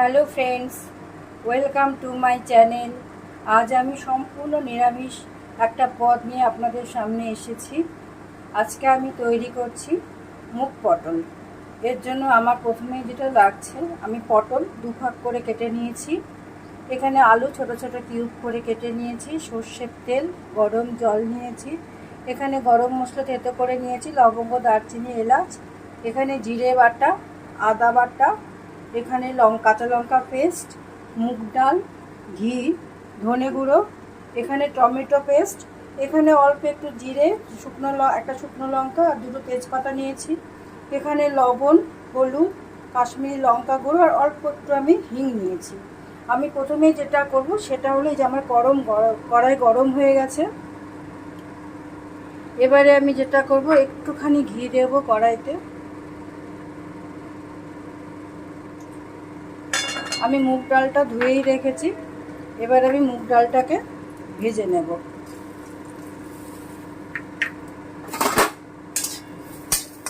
Hello friends, welcome to my channel. আজ আমি সম্পূর্ণ নিরামিষ একটা পদ নিয়ে আপনাদের সামনে এসেছি। আজকে আমি তৈরি করছি মুগ পটল। এর জন্য আমার প্রথমে যেটা লাগছে, আমি পটল দু ভাগ করে কেটে নিয়েছি। এখানে আলু ছোট ছোট কিউব করে কেটে নিয়েছি, সর্ষের তেল, গরম জল নিয়েছি। এখানে গরম মশলা থেতো করে নিয়েছি, লবঙ্গ, দারচিনি, এলাচ। এখানে জিরে বাটা, আদা বাটা এখানে লং, কাঁচা লঙ্কা পেস্ট, মুগ ডাল, ঘি, ধনে গুঁড়ো, এখানে টমেটো পেস্ট, এখানে অল্প একটু জিরে, শুকনো একটা শুকনো লঙ্কা আর দুটো তেজপাতা নিয়েছি। এখানে লবণ, হলুদ, কাশ্মীরি লঙ্কা গুঁড়ো আর অল্প একটু আমি হিং নিয়েছি। আমি প্রথমে যেটা করব সেটা হলো যে আমার গরম, গর- কড়াই গরম হয়ে গেছে। এবারে আমি যেটা করব, একটুখানি ঘি দেবো কড়াইতে। আমি মুগ ডালটা ধুয়েই রেখেছি। এবার আমি মুগ ডালটাকে ভেজে নেব।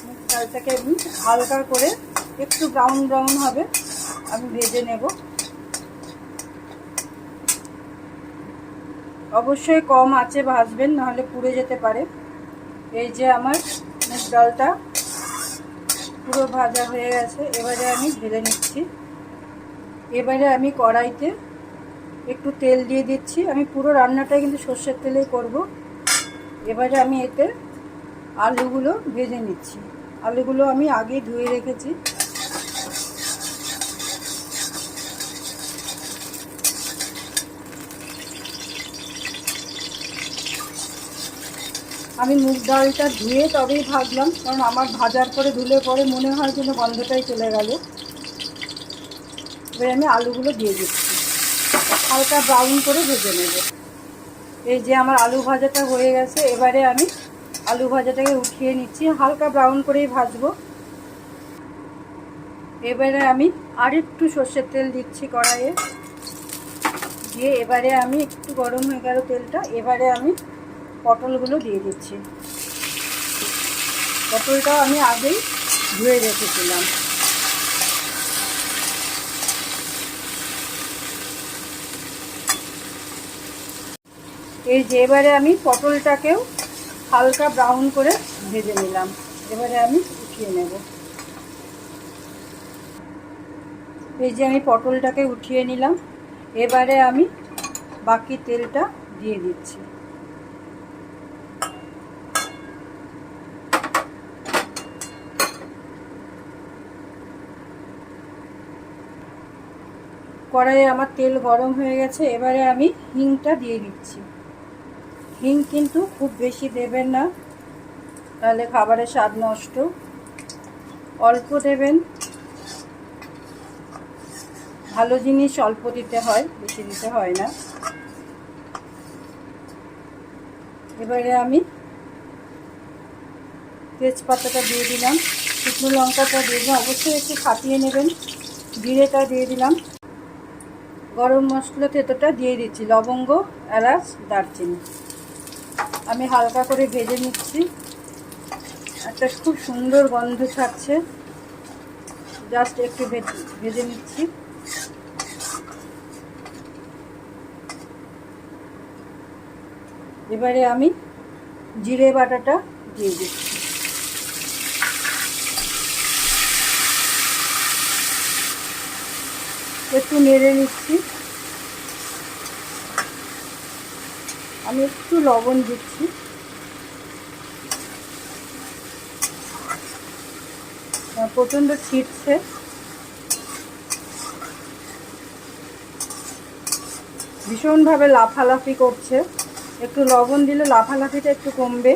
মুগ ডালটাকে আমি হালকা করে একটু ব্রাউন ব্রাউন হবে, আমি ভেজে নেব। অবশ্যই কম আছে ভাজবেন, নাহলে পুড়ে যেতে পারে। এই যে আমার মুগ ডালটা পুরো ভাজা হয়ে গেছে, এবারে আমি ঢেলে নিচ্ছি। এবারে আমি কড়াইতে একটু তেল দিয়ে দিচ্ছি। আমি পুরো রান্নাটা কিন্তু সর্ষের তেলেই করব। এবারে আমি এতে আলুগুলো ভেজে নিচ্ছি। আলুগুলো আমি আগেই ধুয়ে রেখেছি। আমি মুগ ডালটা ধুয়ে তবেই ভাজলাম, কারণ আমার ভাজার পরে ধুলে পরে মনে হয় যেন গন্ধটাই চলে গেল। এবার আমি আলুগুলো দিয়ে দিচ্ছি। হালকা ব্রাউন করে ভেজে নেব। এই যে আমার আলু ভাজাটা হয়ে গেছে, এবারে আমি আলু ভাজাটাকে উঠিয়ে নিচ্ছি। হালকা ব্রাউন করেই ভাজবো। এবারে আমি আর একটু সর্ষের তেল দিচ্ছি কড়াইয়ে। দিয়ে এবারে আমি একটু গরম হয়ে গেল তেলটা, এবারে আমি পটলগুলো দিয়ে দিচ্ছি। পটলটাও আমি আগেই ধুয়ে রেখেছিলাম। এই যে এবারে আমি পটলটাকেও হালকা ব্রাউন করে ভেজে নিলাম। এবারে আমি উঠিয়ে নেব। এই যে আমি পটলটাকে উঠিয়ে নিলাম। এবারে আমি বাকি তেলটা দিয়ে দিচ্ছি। কড়াইয়ে আমার তেল গরম হয়ে গেছে। এবারে আমি হিংটা দিয়ে দিচ্ছি। হিং কিন্তু খুব বেশি দেবেন না। তাহলে খাবারের স্বাদ নষ্ট। অল্প দেবেন। ভালো জিনিস অল্প দিতে হয়, বেশি দিতে হয় না। এবারে আমি তেজপাতাটা দিয়ে দিলাম, শুকনো লঙ্কাটা দিয়ে দিলাম। অবশ্যই একটু ফাটিয়ে নেবেন, জিরেটা দিয়ে দিলাম। গরম মশলা থেতোটা দিয়ে দিচ্ছি, লবঙ্গ, এলাচ, দারচিনি। আমি হালকা করে ভেজে নিচ্ছি। একটা খুব সুন্দর গন্ধ ছাড়ছে। জাস্ট একটু ভেজে নিচ্ছি। এবারে আমি জিরে বাটাটা দিয়ে দিচ্ছি। একটু নেড়ে নিচ্ছি। আমি একটু লবণ দিচ্ছি। প্রচণ্ড ছিটছে। ভীষণভাবে লাফালাফি করছে। একটু লবণ দিলে লাফালাফিটা একটু কমবে।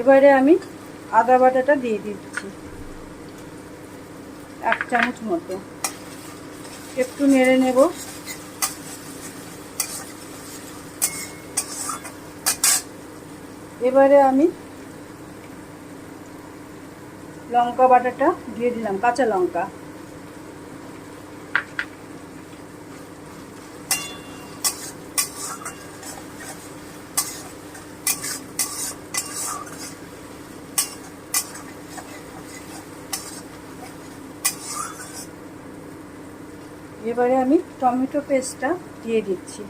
এবারে আমি আদা বাটাটা দিয়ে দিচ্ছি। এক চামচ মতো। একটু নেড়ে নেব। এবারে আমি লঙ্কা বাটাটা দিয়ে দিলাম কাঁচা লঙ্কা। এবারে আমি টমেটো পেস্টটা দিয়ে দিচ্ছি।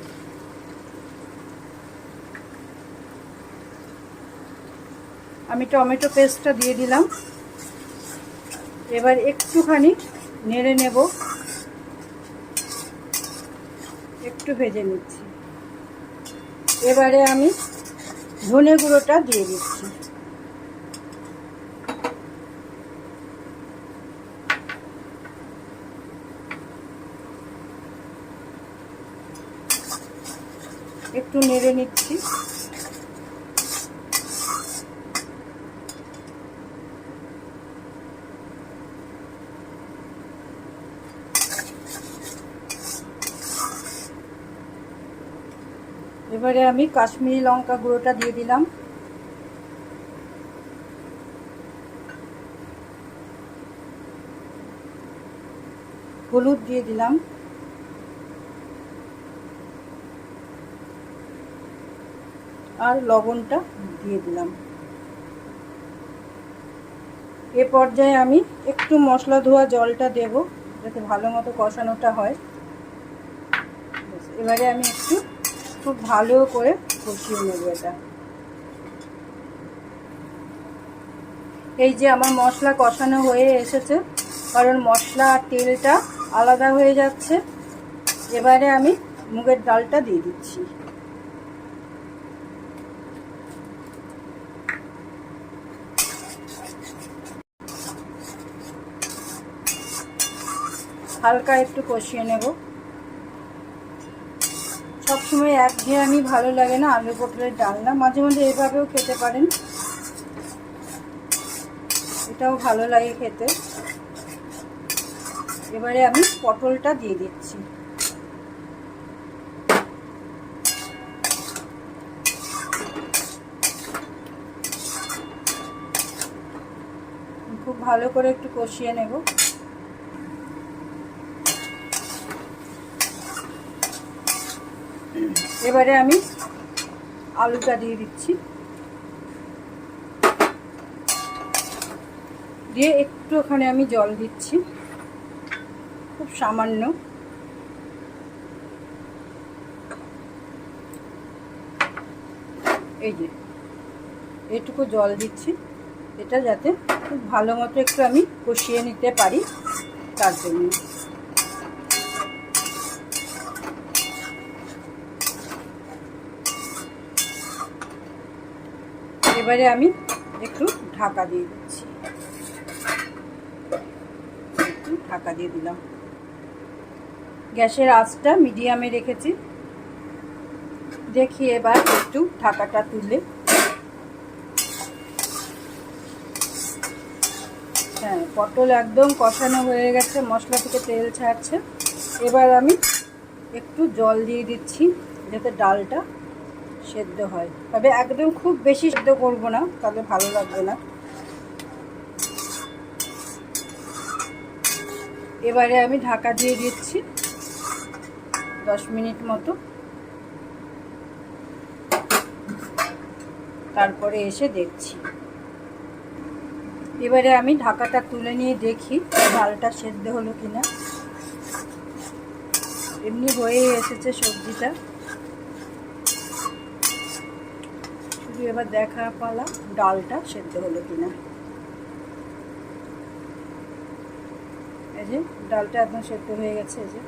আমি টমেটো পেস্টটা দিয়ে দিলাম। এবার একটুখানি নেড়ে নেব। একটু ভেজে নিচ্ছি। এবারে আমি ধনে গুঁড়োটা দিয়ে দিচ্ছি। একটু নেড়ে নিচ্ছি। এবারে আমি কাশ্মীরি লঙ্কা গুঁড়োটা দিয়ে দিলাম। হলুদ দিয়ে দিলাম। আর লবণটা দিয়ে দিলাম। এ পর্যায়ে আমি একটু মশলা ধোয়া জলটা দেব, যাতে ভালো মতো কষানোটা হয়। এবারে আমি একটু খুব ভালো করে কষিয়ে নেব এটা। এই যে আমার মশলা কষানো হয়ে এসেছে, কারণ মশলা আর তেলটা আলাদা হয়ে যাচ্ছে। এবারে আমি মুগের ডালটা দিয়ে দিচ্ছি। হালকা একটু কষিয়ে নেব। সবসময় এক আমি ভালো লাগে না আলু পটলের ডালনা। মাঝে মাঝে এভাবেও খেতে পারেন। এটাও ভালো লাগে খেতে। এবারে আমি পটলটা দিয়ে দিচ্ছি। খুব ভালো করে একটু কষিয়ে নেব। এবারে আমি আলুটা দিয়ে দিচ্ছি। দিয়ে একটু ওখানে আমি জল দিচ্ছি। খুব সামান্য। এই যে, এটুকু জল দিচ্ছি। এটা যাতে খুব ভালো মতো একটু আমি কষিয়ে নিতে পারি তার জন্য। এবারে আমি একটু ঢাকা দিয়ে দিচ্ছি। একটু ঢাকা দিয়ে দিলাম। গ্যাসের আঁচটা মিডিয়ামে রেখেছি। দেখি এবার একটু ঢাকাটা তুলে। হ্যাঁ পটল একদম কষানো হয়ে গেছে, মশলা থেকে তেল ছাড়ছে। এবার আমি একটু জল দিয়ে দিচ্ছি, যাতে ডালটা সেদ্ধ হয়। তবে একদম খুব বেশি সেদ্ধ করব না, তাহলে ভালো লাগবে না। এবারে আমি ঢাকা দিয়ে দিচ্ছি দশ মিনিট মতো। তারপরে এসে দেখছি। এবারে আমি ঢাকাটা তুলে নিয়ে দেখি ডালটা সেদ্ধ হলো কিনা। এমনি হয়ে এসেছে সবজিটা। শুধু এবার দেখা পালা, ডালটা সেদ্ধ হলো কিনা। এই যে, ডালটা একদম সেদ্ধ হয়ে গেছে, এই যে।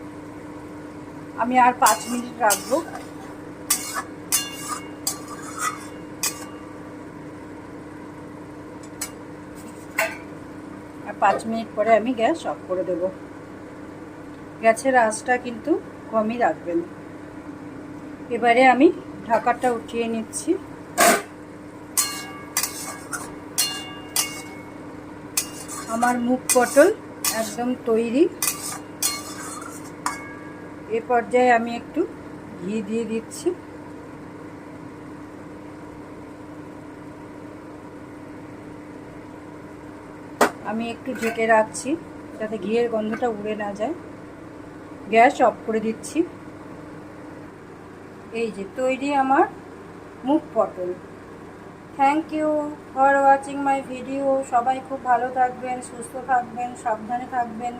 আমি আর পাঁচ মিনিট রাখব। আর পাঁচ মিনিট পরে আমি গ্যাস অফ করে দেব। গ্যাসের আঁচটা কিন্তু কমই রাখবেন। এবারে আমি ঢাকাটা উঠিয়ে নিচ্ছি। আমার মুখ পটল একদম তৈরি। এ পর্যায়ে আমি একটু ঘি দিয়ে দিচ্ছি। আমি একটু ঢেকে রাখছি যাতে ঘিয়ের গন্ধটা উড়ে না যায়। গ্যাস অফ করে দিচ্ছি। এই যে তৈরি আমার মুখ পটল। Thank you for watching my video সবাই খুব ভালো থাকবেন সুস্থ থাকবেন সাবধানে থাকবেন।